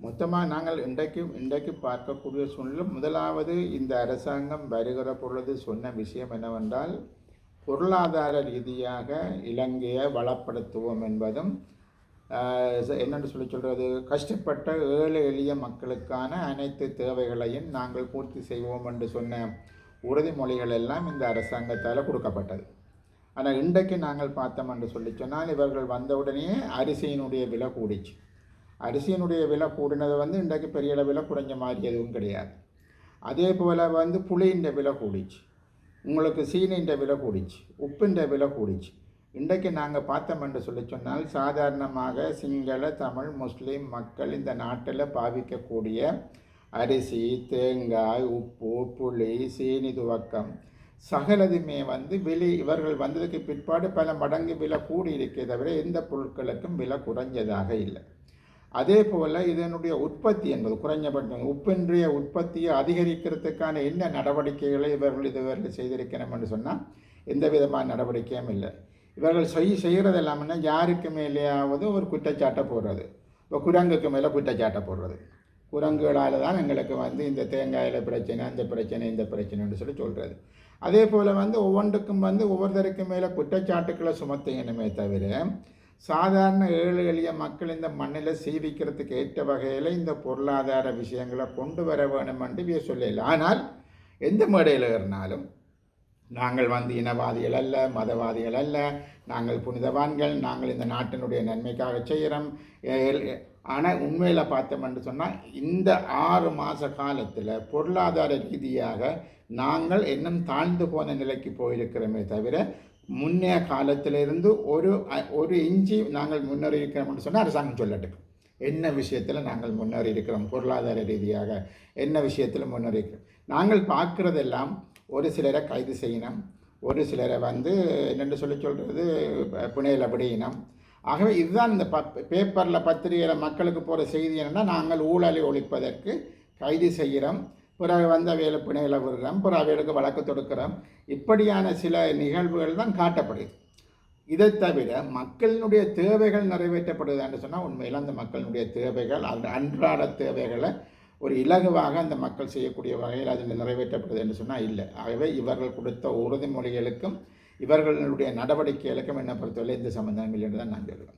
மொத்தமாக நாங்கள் இன்றைக்கு இன்றைக்கு பார்க்கக்கூடிய சூழ்நிலை முதலாவது இந்த அரசாங்கம் வருகிற பொழுது சொன்ன விஷயம் என்னவென்றால் பொருளாதார ரீதியாக இலங்கையை வளப்படுத்துவோம் என்பதும் என்னென்று என்னென்னு சொல்லி சொல்கிறது கஷ்டப்பட்ட ஏழை எளிய மக்களுக்கான அனைத்து தேவைகளையும் நாங்கள் பூர்த்தி செய்வோம் என்று சொன்ன உறுதிமொழிகள் எல்லாம் இந்த அரசாங்கத்தால் கொடுக்கப்பட்டது. ஆனால் இன்றைக்கு நாங்கள் பார்த்தோம் என்று சொல்லி சொன்னால் இவர்கள் வந்தவுடனே அரிசியினுடைய விலை கூடிச்சு. அரிசியினுடைய விலை கூடினது வந்து இன்றைக்கு பெரிய அளவில் குறைஞ்ச மாதிரி எதுவும் கிடையாது. அதே போல் வந்து புளியின் விலை கூடிச்சு. உங்களுக்கு சீனின்ற விலை கூடிச்சு. உப்பின்ற விலை கூடிச்சு. இன்றைக்கு நாங்கள் பார்த்தோம் என்று சொல்லி சொன்னால் சாதாரணமாக சிங்கள தமிழ் முஸ்லீம் மக்கள் இந்த நாட்டில் பாவிக்கக்கூடிய அரிசி தேங்காய் உப்பு புளி சீனி துவக்கம் சகலதுமே வந்து விலை இவர்கள் வந்ததுக்கு பிற்பாடு பல மடங்கு விலை கூடி இருக்கே தவிர எந்த பொருட்களுக்கும் விலை குறைஞ்சதாக இல்லை. அதே போல் இதனுடைய உற்பத்தி என்பது குறைஞ்சபட்சம் உப்பின்றைய உற்பத்தியை அதிகரிக்கிறதுக்கான என்ன நடவடிக்கைகளை இவர்கள் இதுவரை செய்திருக்கணும் என்று சொன்னால் எந்த விதமான நடவடிக்கையும் இல்லை. இவர்கள் செய் செய்கிறது எல்லாமே யாருக்கு மேலேயாவது ஒரு குற்றச்சாட்டை போடுறது. இப்போ குரங்குக்கு மேலே குற்றச்சாட்டை போடுறது. குரங்குகளால் தான் எங்களுக்கு வந்து இந்த தேங்காயில் பிரச்சனை அந்த பிரச்சனை இந்த பிரச்சனைன்னு சொல்லி சொல்கிறது அதே போல் வந்து ஒவ்வொன்றுக்கும் வந்து ஒவ்வொருத்தருக்கும் மேலே குற்றச்சாட்டுக்களை சுமத்துங்கணுமே தவிர சாதாரண ஏழை எளிய மக்கள் இந்த மண்ணில் சீவிக்கிறதுக்கு ஏற்ற வகையில் இந்த பொருளாதார விஷயங்களை கொண்டு வர வேணும் என்று சொல்லல. ஆனால் எந்த மேடையில் ஏறினாலும் நாங்கள் வந்து இனவாதிகள் அல்ல மதவாதிகள் அல்ல நாங்கள் புனிதவான்கள் நாங்கள் இந்த நாட்டினுடைய நன்மைக்காக செய்கிறோம். ஆனால் உண்மையில் பார்த்தோம் என்று சொன்னால் இந்த ஆறு மாத காலத்தில் பொருளாதார ரீதியாக நாங்கள் இன்னும் தாழ்ந்து போன நிலைக்கு போயிருக்கிறோமே தவிர முன்னைய காலத்திலிருந்து ஒரு ஒரு இஞ்சி நாங்கள் முன்னேறி இருக்கிறோம்னு சொன்னால் அரசாங்கம் சொல்லட்டும். என்ன விஷயத்தில் நாங்கள் முன்னேறி இருக்கிறோம்? பொருளாதார ரீதியாக என்ன விஷயத்தில் முன்னேறி இருக்கிறோம்? நாங்கள் பார்க்குறதெல்லாம் ஒரு சிலரை கைது செய்யணும் ஒரு சிலரை வந்து என்னென்று சொல்லி சொல்கிறது புனையில் அப்படியினம் ஆகவே இதுதான் இந்த ப பேப்பரில் பத்திரிகையில் மக்களுக்கு போகிற செய்தி என்னென்னா நாங்கள் ஊழலை ஒழிப்பதற்கு கைது செய்கிறோம் பிறகு வந்த வேலை பிணையில் விடுறோம் பிறகு அவைகளுக்கு வழக்கு தொடுக்கிறோம். இப்படியான சில நிகழ்வுகள் தான் காட்டப்படுது. இதை தவிர மக்களினுடைய தேவைகள் நிறைவேற்றப்படுது என்று சொன்னால் உண்மையில் அந்த மக்களினுடைய தேவைகள் அந்த அன்றாட தேவைகளை ஒரு இலகுவாக அந்த மக்கள் செய்யக்கூடிய வகையில் அதில் நிறைவேற்றப்படுது என்று சொன்னால் இல்லை. ஆகவே இவர்கள் கொடுத்த உறுதிமொழிகளுக்கும் இவர்களுடைய நடவடிக்கைகளுக்கும் என்ன பொறுத்தவரை இந்த சம்பந்தம் இல்லை என்று தான் நான் சொல்கிறேன்